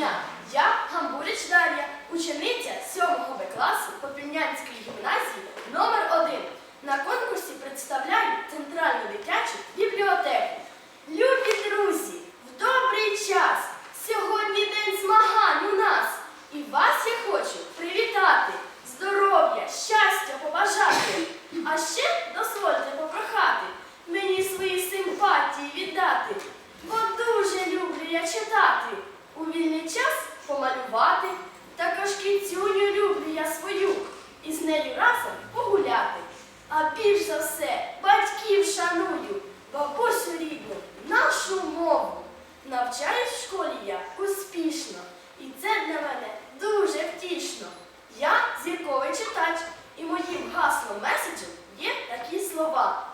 Я Гамбурич Дар'я, учениця 7 Б класу Попільнянської гімназії номер 1 На конкурсі представляю центральну дитячу бібліотеку. Любі друзі, в добрий час! Сьогодні день змагань у нас. І вас я хочу привітати, здоров'я, щастя побажати. А ще дозвольте попрохати мені свої симпатії віддати. Бо дуже люблю я читати. У вільний час помалювати. Також кицюню люблю я свою. І з нею разом погуляти. Більш за все батьків шаную, бабусю рідну, нашу мову. Навчаюсь в школі я успішно, і це для мене дуже втішно. Я зірковий читач, і моїм гаслом меседжем є такі слова.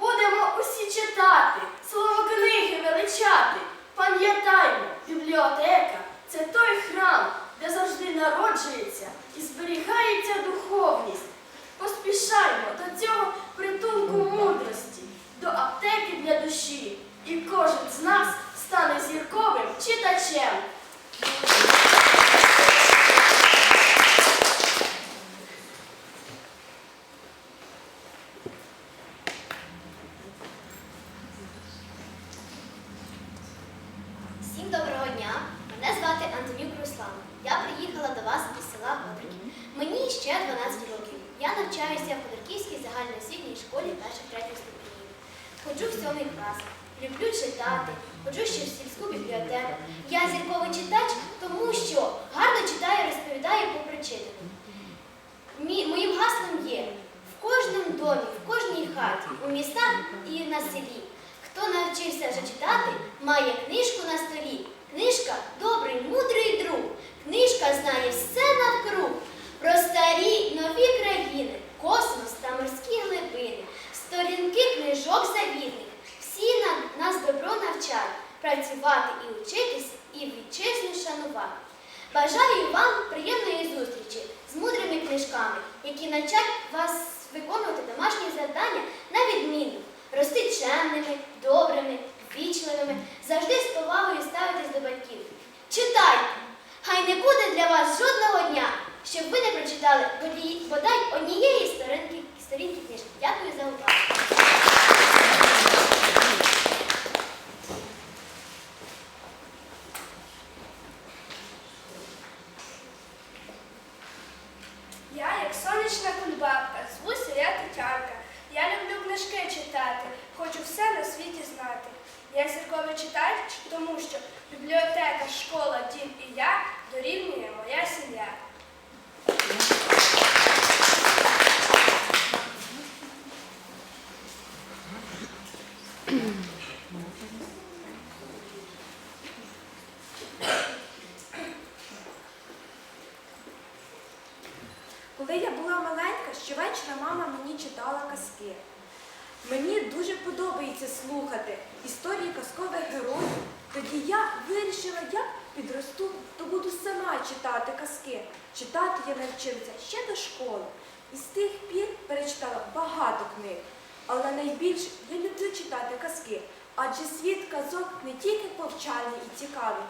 Будемо усі читати, слово книги величати. Пам'ятаймо, бібліотека це той храм, де завжди народжується і зберігається духовність. Поспішаймо до цього притулку мудрості, до аптеки для душі, і кожен з нас стане зірковим читачем. Всім доброго дня! Мене звати Антонюк Руслан. Я приїхала до вас із села Годрики. Мені ще 12 років. Я навчаюся в Ходорківській загальноосвітній школі перших третіх ступенів. Ходжу в сьомий клас. Люблю читати, ходжу ще в сільську бібліотеку. Я зірковий читач, тому що гарно читаю розповідаю по. Мі- Моїм гаслом є в кожному домі, в кожній хаті, у містах і на селі. Хто навчився вже читати, має книжку на столі. Книжка добрий, мудрий друг. Книжка знає все навкруг. Про старі нові країни, космос та морські глибини, сторінки книжок завітних. Всі на- нас добро навчають працювати і учитися, і вітчизну шанувати. Бажаю вам приємної зустрічі з мудрими книжками, які навчать вас виконувати домашні завдання на відміну, рости чемними, добрими, вічливими, завжди з повагою ставитись до батьків. Читайте! Хай не буде для вас жодного дня, щоб ви не прочитали бодай однієї сторінки, сторінки книжки. Дякую за увагу. Сонячна кульбабка, звуся я Тетянка. Я люблю книжки читати, хочу все на світі знати. Я зірковий читач, тому що бібліотека, школа, дім і я дорівнює моя сім'я. Коли я була маленька, щовечора мама мені читала казки. Мені дуже подобається слухати історії казкових героїв. Тоді я вирішила, як підросту, то буду сама читати казки. Читати я навчилася ще до школи. І з тих пір перечитала багато книг. Але найбільше я люблю читати казки, адже світ казок не тільки повчальний і цікавий,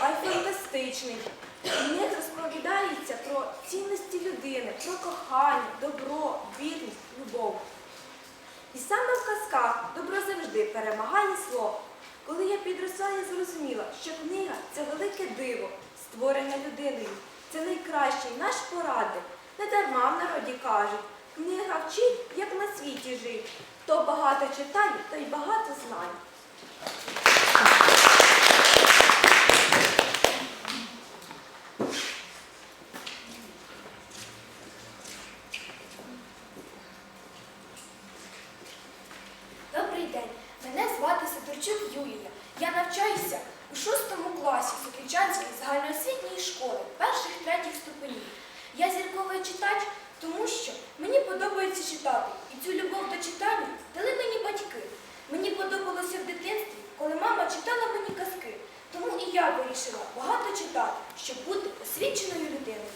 а й фантастичний. В них розповідається про цінності людини, про кохання, добро, вірність, любов. І саме в казках добро завжди перемагає зло. Коли я підросла, я зрозуміла, що книга це велике диво, створене людиною. Це найкращий наш порадник. Не дарма в народі кажуть, книга вчить, як на світі жить. Хто багато читає, той багато знає. Добрий день. Мене звати Сидорчук Юлія. Я навчаюся у шостому класі Сокільчанської загальноосвітньої школи перших третіх ступенів. Я зірковий читач, тому що мені подобається читати. І цю любов до читання дали мені батьки. Мені подобалося в дитинстві, коли мама читала мені казки. Тому і я вирішила багато читати, щоб бути освіченою людиною.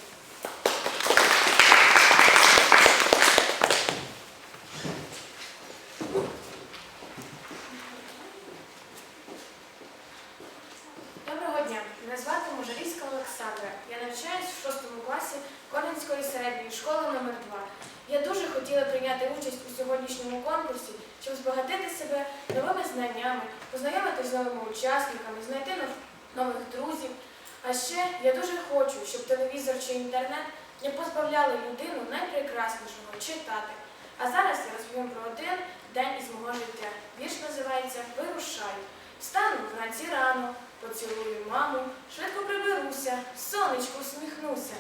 Доброго дня! Мене звати Можарій прийняти участь у сьогоднішньому конкурсі, щоб збагатити себе новими знаннями, познайомитися з новими учасниками, знайти нових друзів. А ще я дуже хочу, щоб телевізор чи інтернет не позбавляли людину найпрекраснішого читати. А зараз я розповім про один день із мого життя. Вірш називається Вирушаю. Встану вранці рано, поцілую маму, швидко приберуся, сонечку усміхнуся.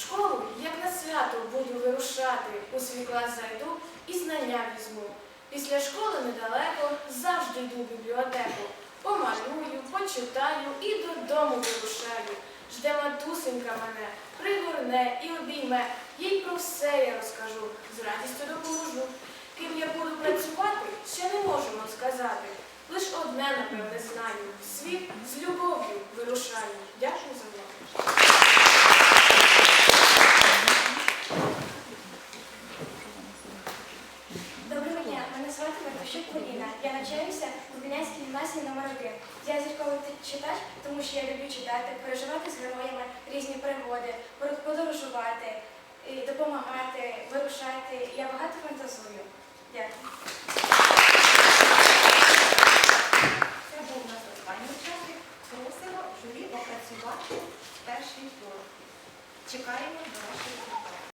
Школу, як на свято, буду вирушати, у свій клас зайду і знання візьму. Після школи недалеко завжди йду в бібліотеку. Помалюю, почитаю і додому вирушаю. Жде матусенька мене, пригорне і обійме. Їй про все я розкажу, з радістю допоможу. Ким я буду працювати, ще не можу вам сказати. Лиш одне, напевне, знаю. Світ з любов'ю вирушаю. Дякую за увагу. Доброго дня, мене звати Мартищук Я навчаюся у Донецькій гімназії номер 1 Я зірковий читач, тому що я люблю читати, переживати з героями різні пригоди, подорожувати, допомагати, вирушати. Я багато фантазую.